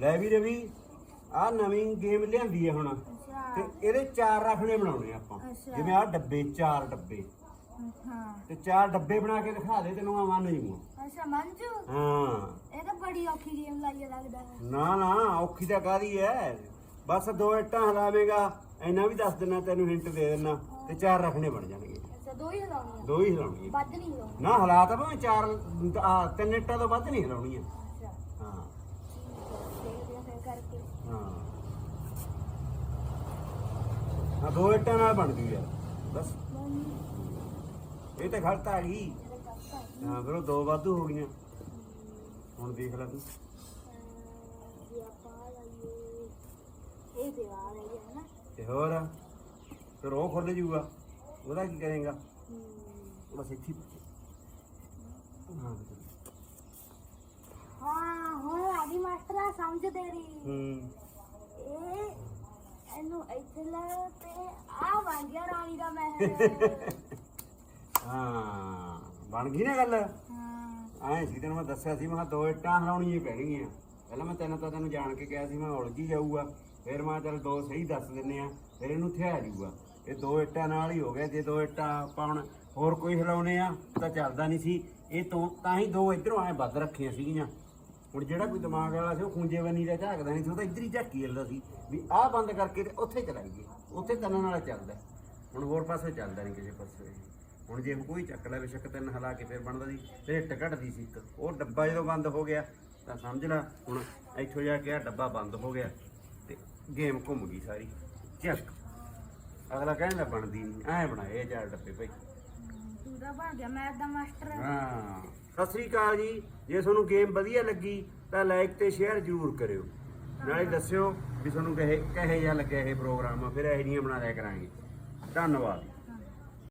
ਲੈ ਵੀ ਰਵੀ ਆ ਨਵੀਂ ਗੇਮ ਲਿਆਂਦੀ ਹੈ ਹੁਣ। ਤੇ ਇਹਦੇ ਚਾਰ ਰਖਣੇ ਬਣਾਉਣੇ ਆਪਾਂ। ਜਿਵੇਂ ਆ ਡੱਬੇ ਚਾਰ ਡੱਬੇ। ਹਾਂ। ਤੇ ਚਾਰ ਡੱਬੇ ਬਣਾ ਕੇ ਦਿਖਾ ਦੇ ਤੈਨੂੰ ਆ ਮੰਨ ਅੱਛਾ ਮੰਜੂ ਹਾਂ। ਇਹ ਤਾਂ ਬੜੀ ਔਖੀ ਗੇਮ ਲਾਈ ਲੱਗਦਾ ਹੈ। ਨਾ ਨਾ ਔਖੀ ਤਾਂ ਕਾਦੀ ਐ। ਬਸ ਦੋ ਇੱਟਾਂ ਹਲਾਵੇਂਗਾ ਇੰਨਾ ਵੀ ਦੱਸ ਦਿੰਨਾ ਤੈਨੂੰ ਹਿੰਟ ਦੇ ਦਿੰਨਾ ਤੇ ਚਾਰ ਰਖਣੇ ਬਣ ਜਾਣਗੇ। ਅੱਛਾ ਦੋ ਹੀ ਹਿਲਾਉਣੀਆਂ ਦੋ ਹੀ ਹਿਲਾਉਣੀਆਂ ਵੱਧ ਨਹੀਂ ਹਿਲਾਉਣੀ। ਨਾ ਹਲਾ ਤਾਂ ਭਾਵੇਂ ਚਾਰ ਤਿੰਨ ਇੱਟਾਂ ਤੋਂ ਵੱਧ ਨਹੀਂ ਹਿਲਾਉਣੀਆਂ ਅੱਛਾ ਹਾਂ ਦੇਖਦੇ ਆ ਫਿਰ ਕਰਕੇ। ਹਾਂ। ਆ ਦੋ ਇੱਟਾਂ ਨਾਲ ਬਣਦੀ ਆ। ਬਸ। ਮੰਮੀ ਇਹ ਤਾਂ ਗਲਤ ਆ ਗਈ। ਹੈ ਫਿਰ ਉਹ ਦੋ ਵਾਧੂ ਹੋ ਗਈਆਂ। ਹੁਣ ਦੇਖ ਲੈ ਤੂੰ। ਜੇ ਆਪਾਂ ਲਾਈਏ ਇਹ ਦੀਵਾਰ ਹੈ ਇਹ ਨਾ ਤੇ ਹੋਰ? ਫਿਰ ਉਹ ਖੁੱਲ ਜੂਗਾ। ਉਹਦਾ ਕੀ ਕਰੇਗਾ? ਬਸ ਇੱਥੇ ਹੀ ਹਾਂ ਹਾਂ ਹੁਣ ਆਦੀ ਮਾਸਟਰਾ ਸਮਝ ਤੇਰੀ ਹੂੰ। ਇਹ ਇਹਨੂੰ ਇੱਥੇ ਲਾ ਤੇ ਆ ਬਣ ਗਿਆ ਰਾਣੀ ਦਾ ਮਹਿਲ। ਹਾਂ ਬਣ ਗਈ ਨਾ ਗੱਲ? ਹਾਂ। ਐਂ ਸੀ ਤੈਨੂੰ ਮੈਂ ਦੱਸਿਆ ਸੀ ਮੈਂ ਦੋ ਇੱਟਾਂ ਹਰਾਉਣੀਆਂ ਪੈਣਗੀਆਂ। ਪਹਿਲਾਂ ਮੈਂ ਤੈਨੂੰ ਤਾਂ ਤੈਨੂੰ ਜਾਣ ਕੇ ਕਿਹਾ ਸੀ ਮੈਂ ਉਲਝੀ ਜਾਊਗਾ। ਫਿਰ ਮੈਂ ਚੱਲ ਦੋ ਸਹੀ ਦੱਸ ਦਿੰਨੇ ਆ ਫਿਰ ਇਹਨੂੰ ਥਿਆ ਜਾਊਗਾ। ਇਹ ਦੋ ਇੱਟਾਂ ਨਾਲ ਹੀ ਹੋ ਗਿਆ ਜੇ ਦੋ ਇੱਟਾਂ ਆਪਾਂ ਹੁਣ ਹੋਰ ਕੋਈ ਹਿਲਾਉਣੇ ਆ ਤਾਂ ਚੱਲਦਾ ਨਹੀਂ ਸੀ। ਇਹ ਤੋਂ ਤਾਂ ਹੀ ਦੋ ਇਧਰੋਂ ਐ ਵੱਧ ਰੱਖੀਆਂ ਸੀਗੀਆਂ। ਹੁਣ ਜਿਹੜਾ ਕੋਈ ਦਿਮਾਗ ਵਾਲਾ ਸੀ, ਉਹ ਖੁੰਝੇ ਬੰਨੀ ਦਾ ਝਾਕਦਾ ਨਹੀਂ ਸੀ ਉਹ ਤਾਂ ਇੱਧਰ ਹੀ ਝਾਕੀ ਜਾਂਦਾ ਸੀ ਵੀ ਆਹ ਬੰਦ ਕਰਕੇ ਤੇ ਉੱਥੇ ਚਲਾਈਏ ਉੱਥੇ ਤੰਨਾਂ ਨਾਲ ਚੱਲਦਾ। ਹੁਣ ਹੋਰ ਪਾਸੇ ਚੱਲਦਾ ਨਹੀਂ ਕਿਸੇ ਪਾਸੇ। ਹੁਣ ਜੇ ਕੋਈ ਚੱਕ ਲੈ ਬੇਸ਼ੱਕ ਤਿੰਨ ਹਲਾ ਕੇ ਫਿਰ ਬਣਦਾ ਸੀ, ਫਿਰ ਇੱਟ ਘਟਦੀ ਸੀ ਇੱਕ। ਉਹ ਡੱਬਾ ਜਦੋਂ ਬੰਦ ਹੋ ਗਿਆ, ਤਾਂ ਸਮਝ ਲੈ, ਹੁਣ ਇੱਥੋਂ ਜਾ ਕੇ ਆ ਡੱਬਾ ਬੰਦ ਹੋ ਗਿਆ ਤੇ ਗੇਮ ਘੁੰਮ ਗਈ ਸਾਰੀ। ਚੱਕ। ਅਗਲਾ ਕਹਿੰਦਾ ਬਣਦੀ ਨਹੀਂ ਐ ਬਣਾਏ ਚਾਰ ਡੱਬੇ ਭਾਈ। ਤੂੰ ਤਾਂ ਬਣ ਗਿਆ ਮੈਥ ਦਾ ਮਾਸਟਰ ਹਾਂ। ਸਤਿ ਸ੍ਰੀ ਅਕਾਲ ਜੀ। ਜੇ ਤੁਹਾਨੂੰ ਗੇਮ ਵਧੀਆ ਲੱਗੀ ਤਾਂ ਲਾਈਕ ਤੇ ਸ਼ੇਅਰ ਜ਼ਰੂਰ ਕਰਿਓ। ਨਾਲੇ ਦੱਸਿਓ ਵੀ ਤੁਹਾਨੂੰ ਕਹੇ ਕਹੇ ਜਿਹਾ ਲੱਗਿਆ ਇਹ ਪ੍ਰੋਗਰਾਮ ਫਿਰ ਇਹ ਜਿਹੀਆਂ ਬਣਾ ਲਿਆ ਕਰਾਂਗੇ। ਧੰਨਵਾਦ।